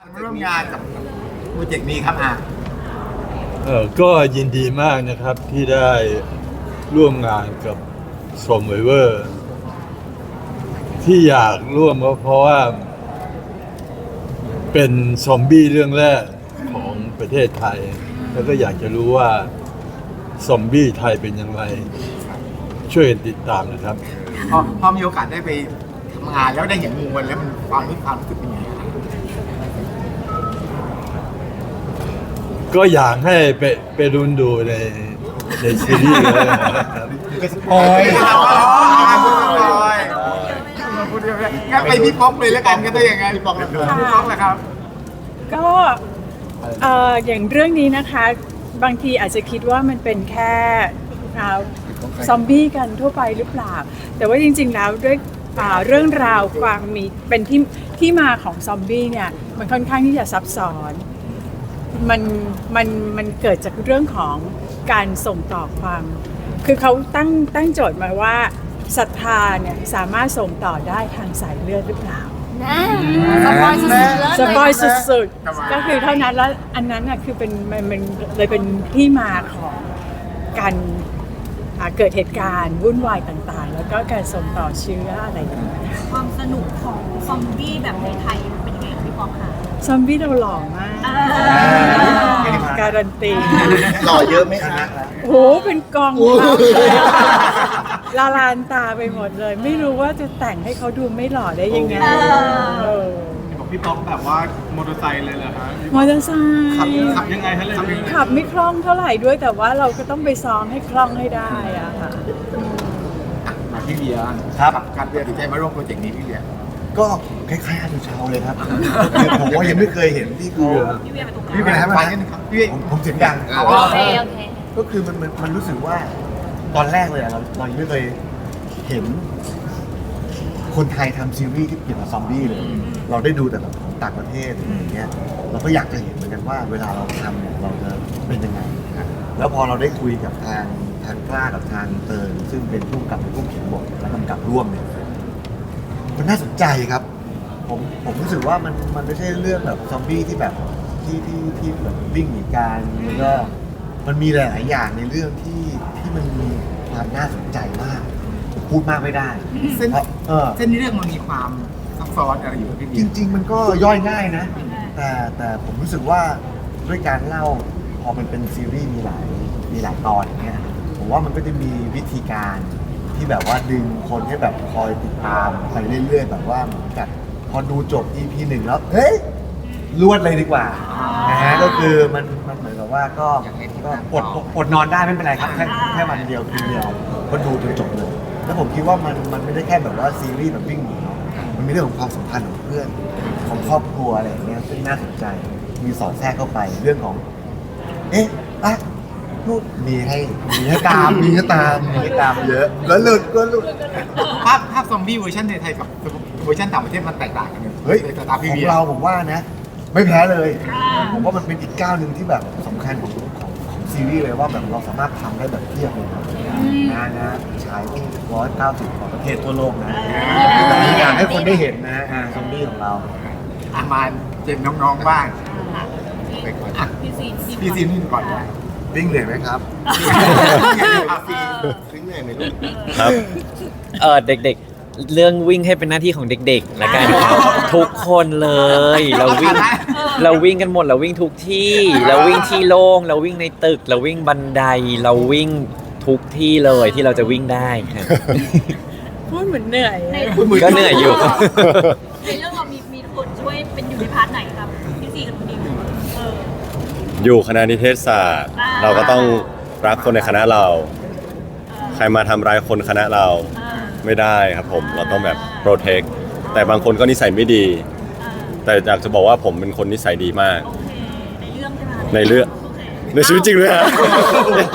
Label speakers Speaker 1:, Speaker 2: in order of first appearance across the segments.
Speaker 1: มาร่วมงานกับโปรเจกต์นี้ครับอะ
Speaker 2: เออก็ยินดีมากนะครับที่ได้ร่วมงานกับสมเวเวอร์ ที่อยากร่วมก็เพราะว่า เป็นซอมบี้เรื่องแรกของประเทศไทย แล้วก็อยากจะรู้ว่าซอมบี้ไทยเป็นอย่างไร ช่วยกันติดตามนะครับ
Speaker 1: พอพอมีโอกาสได้ไปทำงานแล้วได้เห็นมวลแล้วมันความรู้ความรู้สึกเป็นยังไงครับ
Speaker 2: ก็อยากให้ไปไปรุนดูในในซีรีส์เลยนะครับ
Speaker 1: โอ้ยโอ้ยพูดเยอะเลยงั้นไปพี่ป๊อกเลยแล้วกันก็ได้ยังไงพี่ป๊อกเลยพี่ป๊อกแหละครับ
Speaker 3: ก็เอ่ออย่างเรื่องนี้นะคะ บางทีอาจจะคิดว่ามันเป็นแค่อ่าซอมบี้กันทั่วไปหรือเปล่า แต่ว่าจริง ๆ แล้วด้วยอ่าเรื่องราวความมีเป็นที่ที่มาของซอมบี้เนี่ยมันค่อนข้างที่จะซับซ้อน มันมันมันเกิดจากเรื่องของการส่งต่อความ คือเขาตั้งตั้งโจทย์มาว่าศรัทธาเนี่ยสามารถส่งต่อได้ทางสายเลือดหรือเปล่า
Speaker 4: นะสปอยสุดๆเลย
Speaker 3: สปอยสุด
Speaker 1: ทำไม
Speaker 3: ๆก็คือเท่านั้นแล้วอันนั้นน่ะคือเป็นมันมันเลยเป็นที่มาของการอ่าเกิดเหตุการณ์วุ่นวายต่างๆ แล้วก็การส่งต่อเชื้ออะไรอย่างเงี้ย
Speaker 4: ความสนุกของซอมบี้แบบในไทยมันเป็นยัง ไงคะพี่ปองคะ
Speaker 3: ซอมบี้เราหล่อมากการันตี
Speaker 1: หล่อเยอะไหมคะ
Speaker 3: โอ้โหเป็นกองทัพเลยอะละลานตาไปหมดเลย ไม่รู้ว่าจะแต่งให้เขาดูไม่หล่อได้ยังไงเออ
Speaker 5: บอกพี่ป๊อกแบบว่ามอเตอร์ไซค์เลยเหรอฮะ
Speaker 3: มอเตอร์ไซค์
Speaker 5: ขับยังไงฮะเลย
Speaker 3: ขับไม่คล่องเท่าไหร่ด้วย แต่ว่าเราก็ต้องไปซ้อมให้คล่องให้ได้อะค่ะ
Speaker 1: มาพี่เบียร์ครับ การตัดสินใจมาร่วมโปรเจกต์นี้พี่เบียร์
Speaker 6: ก็คล้ายๆอาดูเชาเลยครับคือผมว่ายังไม่เคยเห็นที่เขา
Speaker 4: พี่เวียไปตรงกลาง
Speaker 6: พี่เป็นอะไร
Speaker 1: ฟั
Speaker 6: บ้างง
Speaker 1: นิดนึ
Speaker 6: นะ
Speaker 1: งครับพี่เบียร์
Speaker 6: ผมผมเสียงดัง
Speaker 1: อ๋อ
Speaker 4: โอเคโอเค
Speaker 6: ก็คือมันมันมันรู้สึกว่าตอนแรกเลยอะเราเรายังไม่เคยเห็น คนไทยทำซีรีส์ที่เกี่ยวกับซอมบี้เลย เราได้ดูแต่แบบของต่างประเทศอะไรอย่างเงี้ยเราก็อยากจะเห็นเหมือนกันว่า เวลาเราทำเนี่ยเราจะเป็นยังไงนะแล้วพอเราได้คุยกับทางทางกล้ากับทางเติร์นซึ่งเป็นผู้กำกับเป็นผู้เขียนบทและกำกับร่วมเนี่ย มันน่าสนใจครับ ผมผมรู้สึกว่ามันมันไม่ใช่เรื่องแบบซอมบี้ที่แบบที่ที่ที่แบบวิ่งหนีการแล้วก็มันมีหลายๆอย่างในเรื่องที่ที่มันมีความน่าสนใจมากผมพูดมากไม่ได้
Speaker 1: เส้น
Speaker 6: เพราะเออ
Speaker 1: เส้นเรื่องมันมีความซับซ้อนอะไรอยู่พี่เบี
Speaker 6: จ
Speaker 1: ยร์
Speaker 6: ริง ๆ มันก็ย่อยง่ายนะ แต่แต่ผมรู้สึกว่าด้วยการเล่าพอมันเป็นซีรีส์มีหลายมีหลายตอนอย่างเงี้ยผมว่ามันก็จะมีวิธีการ ที่แบบว่าดึงคนให้แบบคอยติดตามไปเรื่อยๆแบบว่าเหมือนกับพอดูจบ EP หนึ่งแล้วเฮ้ยรวดเลยดีกว่านะฮะก็คือมันมันเหมือนกับว่าก็ก็อดอดนอนได้ไม่เป็นไรครับแค่แค่วันเดียวคืนเดียวก็ดูจนจบเลย แล้วผมคิดว่ามันมันไม่ได้แค่แบบว่าซีรีส์แบบวิ่งหนีเนาะมันมีเรื่องของความสัมพันธ์ของเพื่อนของครอบครัวอะไรอย่างเงี้ยซึ่งน่าสนใจมีสอดแทรกเข้าไปเรื่องของ เอ๊ะอะ นู่นมีให้มีให้ตามมีให้ตามมีให้ตามเยอะ แล้วหลุดก็หลุด
Speaker 1: ภาพภาพซอมบี้เวอร์ชันในไทยกับเวอร์ชันต่างประเทศมันแตกต่างกันเลย
Speaker 6: เฮ้ย
Speaker 1: ในสายตาพี่
Speaker 6: ของ
Speaker 1: เบียร์
Speaker 6: เราผมว่านะ ไม่แพ้เลย ผมว่ามันเป็นอีกก้าวหนึ่งที่แบบสำคัญของของของซีรีส์เลยว่าแบบเราสามารถทำได้แบบเทียบเลยครับงานนะฉายที่ร้อยเก้าสิบของประเทศทั่วโลกนะแต่มีงานให้คนได้เห็นนะอ่าซอมบี้ของเรา
Speaker 1: อามาเจนน้องๆบ้างไปก่อนอะ
Speaker 4: พี่ซีน
Speaker 1: พี่ซีนี่ก่อนนะ
Speaker 6: วิ่งเหนื่อยไหมครับ
Speaker 1: ซี
Speaker 6: วิ่งเหนื่อยไหมลูก
Speaker 7: ครับเออเด็กๆ เรื่องวิ่งให้เป็นหน้าที่ของเด็กๆละกันครับทุกคนเลย เราวิ่ง เราวิ่งกันหมดเราวิ่งทุกที่ เราวิ่งที่โล่งเราวิ่งในตึก เราวิ่งบันได เราวิ่งทุกที่เลยที่เราจะวิ่งได้ครับ
Speaker 3: พูดเหมือนเหนื่อย
Speaker 4: ใน
Speaker 3: อะ
Speaker 7: ก็เหนื่อยอยู่
Speaker 4: ในเรื่อง
Speaker 8: อยู่คณะนิเทศศาสตร์
Speaker 4: อ่า
Speaker 8: เราก็ต้องรักคนในคณะเรา ใครมาทำร้ายคนคณะเรา
Speaker 4: เออ
Speaker 8: ไม่ได้ครับผมเราต้องแบบโปรเทคแต่บางคนก็นิสัยไม่ดี
Speaker 4: เออ
Speaker 8: แต่อยากจะบอกว่าผมเป็นคนนิสัยดีมาก
Speaker 4: โอเคในเรื่องใช่ไหม
Speaker 8: ในเรื่อง
Speaker 4: โอเค
Speaker 8: ในชีวิตจริงเลยฮะ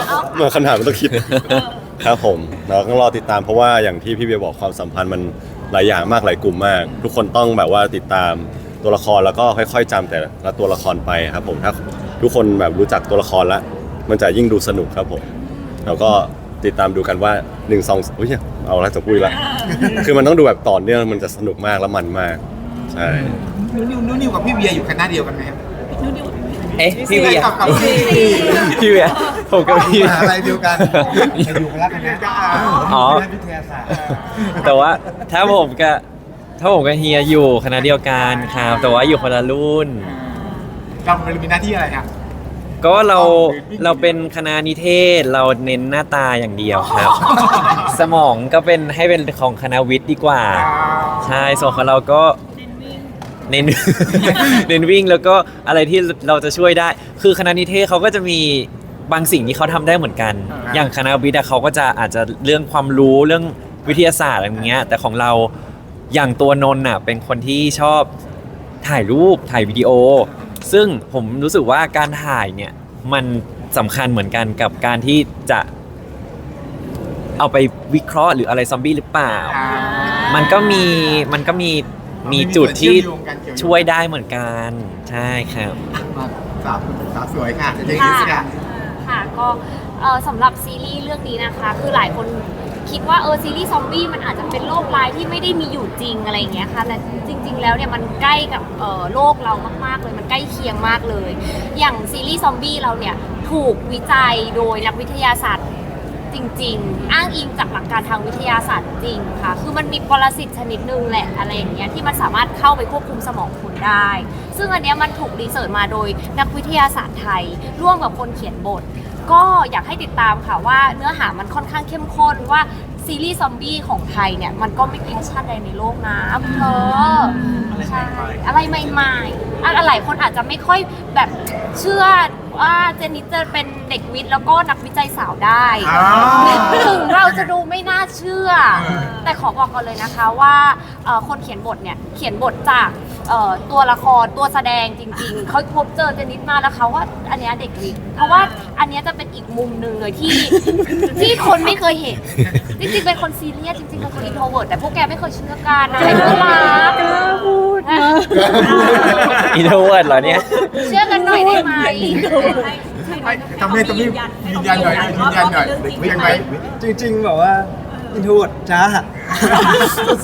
Speaker 4: เอ้า
Speaker 8: มาคำถามมันต้องคิด ครับผมเราต้องรอติดตามเพราะว่าอย่างที่พี่เบียร์บอกความสัมพันธ์มันหลายอย่างมากหลายกลุ่มมาก ทุกคนต้องแบบว่าติดตามตัวละครแล้วก็ค่อย ๆจำแต่ละตัวละครไปครับผมถ้า ทุกคนแบบรู้จักตัวละครแล้วมันจะยิ่งดูสนุกครับผมแล้วก็ติดตามดูกันว่า1 2อุ้ยเอาละจะพูดละคือมันต้องดูแบบต่อเนื่องมันจะสนุกมากและมันมากใช่
Speaker 1: นิ้วนิ้วนิ้วนิ้วกับพี่เวียอยู่คณะเดียวกันไหมครับ
Speaker 7: เอ๊ะพี่เวีย
Speaker 1: กับกับพี่
Speaker 7: พี่เวียผมกับพี่
Speaker 6: มหาอะไรเดียวกันจะอยู่กันแล้วกันนะ
Speaker 7: อ๋อ
Speaker 6: นักวิทยาศาสตร์
Speaker 7: แต่ว่าถ้าผมกับถ้าผมกับเฮียอยู่คณะเดียวกันครับแต่ว่าอยู่คนละรุ่น
Speaker 1: เรามีหน้าที่อะไรครับ
Speaker 7: ก็เราเราเป็นคณะนิเทศเราเน้นหน้าตาอย่างเดียวครับ สมองก็เป็นให้เป็นของคณะวิทย์ดีกว่า ใช่ส่วนของเราก็เน้นเน้นวิ่งแล้วก็อะไรที่เราจะช่วยได้ คือคณะนิเทศเขาก็จะมีบางสิ่งที่เขาทำได้เหมือนกัน
Speaker 1: อ่า
Speaker 7: อย่างคณะวิทย์อะเขาก็จะอาจจะเรื่องความรู้เรื่องวิทยาศาสตร์อะไรอย่างเงี้ย แต่ของเราอย่างตัวนนท์อะเป็นคนที่ชอบถ่ายรูปถ่ายวิดีโอ ซึ่งผมรู้สึกว่าการถ่ายเนี่ยมันสำคัญเหมือนกันกับการที่จะเอาไปวิเคราะห์หรืออะไรซอมบี้หรือเปล่า มันก็มีมันก็มีมีจุดที่ช่วยได้เหมือนกันใช่ครับ
Speaker 1: มาสาวสาวสวยค่ะเจน
Speaker 4: ค่ะ
Speaker 1: นี่ค่ะ
Speaker 4: ค่ะก็เอ่อสำหรับซีรีส์เรื่องนี้นะคะ คือหลายคน คิดว่าเออซีรีส์ซอมบี้มันอาจจะเป็นโรคร้ายที่ไม่ได้มีอยู่จริงอะไรอย่างเงี้ยค่ะแต่จริง ๆ แล้วเนี่ยมันใกล้กับเออโลกเรามากๆเลยมันใกล้เคียงมากเลย อย่างซีรีส์ซอมบี้เราเนี่ยถูกวิจัยโดยนักวิทยาศาสตร์จริง ๆ อ้างอิงจากหลักการทางวิทยาศาสตร์จริงค่ะ คือมันมีปรสิตชนิดหนึงแหละอะไรอย่างเงี้ยที่มันสามารถเข้าไปควบคุมสมองคุณได้ ซึ่งอันเนี้ยมันถูกรีเสิร์ชมาโดยนักวิทยาศาสตร์ไทย ร่วมกับคนเขียนบท ก็อยากให้ติดตามค่ะว่าเนื้อหามันค่อนข้างเข้มข้นว่าซีรีส์ซอมบี้ของไทยเนี่ย มันก็ไม่แพ้ชาติใดในโลกนะคุณเธอใช่อะไรใหม่ๆอะหลายคนอาจจะไม่ค่อยแบบเชื่อว่าเจนนิสจะเป็นเด็กวิทย์แล้วก็นักวิจัยสาวได้
Speaker 1: อ้าว
Speaker 4: ถึงเราจะดูไม่น่าเชื่อ แต่ขอบอกก่อนเลยนะคะว่าเอ่อคนเขียนบทเนี่ยเขียนบทจาก เอ่อตัวละครตัวแสดงจริง ๆ เขาพบเจอเจนิดมาแล้วเขาว่าอันเนี้ยเด็กวิกเพราะว่าอันเนี้ยจะเป็นอีกมุมหนึ่งเลยที่ ที่คนไม่เคยเห็นจริงๆเป็นคนซีเรียสจริงๆเป็นคนอินโทรเวิร์ดแต่พวกแกไม่เคยเชื่อกันใครเพื่อนรัก
Speaker 3: กล้าพูดนะ
Speaker 7: อินโทรเวิร์ดเหรอเนี่ย
Speaker 4: เชื่อกันหน่อยได้ไหม
Speaker 1: ทำให้ทำให้ยืนยันหน่อยยืนยันหน่อยเด็กวิ่งไหม
Speaker 9: จริงๆแบบว่าอินโทรเวิร์ดจ้า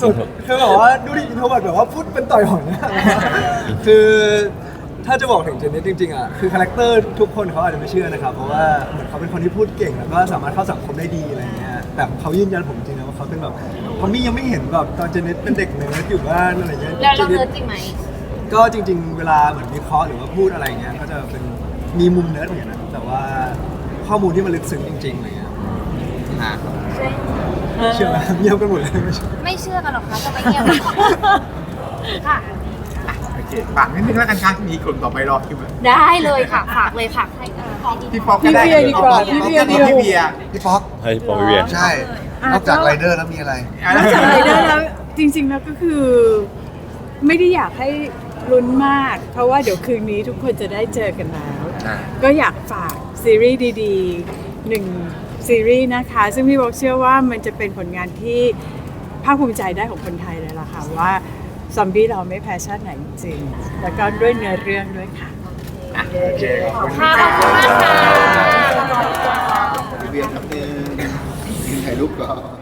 Speaker 9: สุดๆคือแบบว่าดูดิอินโทรเวิร์ดแบบว่าพูดเป็นต่อยหอยนะคือถ้าจะบอกถึงเจนนี่จริงๆอะคือคาแรคเตอร์ทุกคนเขาอาจจะไม่เชื่อนะครับเพราะว่าเหมือนเขาเป็นคนที่พูดเก่งแล้วก็สามารถเข้าสังคมได้ดีอะไรเงี้ยแต่เขายืนยันผมจริงนะว่าเขาเป็นแบบเขามี่ยังไม่เห็นแบบตอนเจนนี่เป็นเด็กเนิร์ดอยู่บ้านอะไรเงี้ย
Speaker 4: แล้วเรา
Speaker 9: จนนี่
Speaker 4: เนิร์ดจริงไหม
Speaker 9: ก็จริง ๆ เวลาเหมือนวิเคราะห์หรือว่าพูดอะไรเงี้ยก็จะเป็นมีมุมเนิร์ดเหมือนกันนะแต่ว่าข้อมูลที่มันลึกซึ้งจริงๆอะไรเงี้ยอ่า เชื่อไหมเงียบกันหมดเลยไม่เชื่อ
Speaker 4: ไม่เชื่อกันหรอกคะจะไปเงียบค่ะ
Speaker 1: โอเคฝากนิดนึงแล้วกันค่ะมีกลุ่มต่อไปรอคิวเลย
Speaker 4: ได้เลยค่ะฝากเลยค่ะให้เอ่อให้ดี
Speaker 1: พี่ป๊อกก็ได้
Speaker 3: พี่เวียดีกว่าพี่
Speaker 1: พี่
Speaker 3: เวี
Speaker 1: เวี
Speaker 3: ย
Speaker 1: ยพี่เวีย
Speaker 6: พี่ป๊อก
Speaker 8: ให้ปอพี่เวีย
Speaker 6: ใช่นอกจากไรเดอร์แล้วมีอะไร
Speaker 3: นอกจากไรเดอร์แล้วจริงๆแล้วก็คือ ไม่ได้อยากให้ลุ้นมาก เพราะว่าเดี๋ยวคืนนี้ทุกคนจะได้เจอกันแล้ว
Speaker 6: อ่า
Speaker 3: ก็อยากฝากซีรีส์ดีๆหนึ่ง ซีรีส์นะคะ ซึ่งพี่บอกเชื่อว่ามันจะเป็นผลงานที่ภาคภูมิใจได้ของคนไทยเลยล่ะค่ะ ว่าซอมบี้เราไม่แพ้ชาติไหนจริงๆแล้วก็ด้วยเนื้อเรื่องด้วยค่ะ
Speaker 1: โอเคขอบคุณ
Speaker 4: ค่ะขอบคุณมากค่ะ
Speaker 6: พี่เวียนครับนึงถ่ายรูปก่อน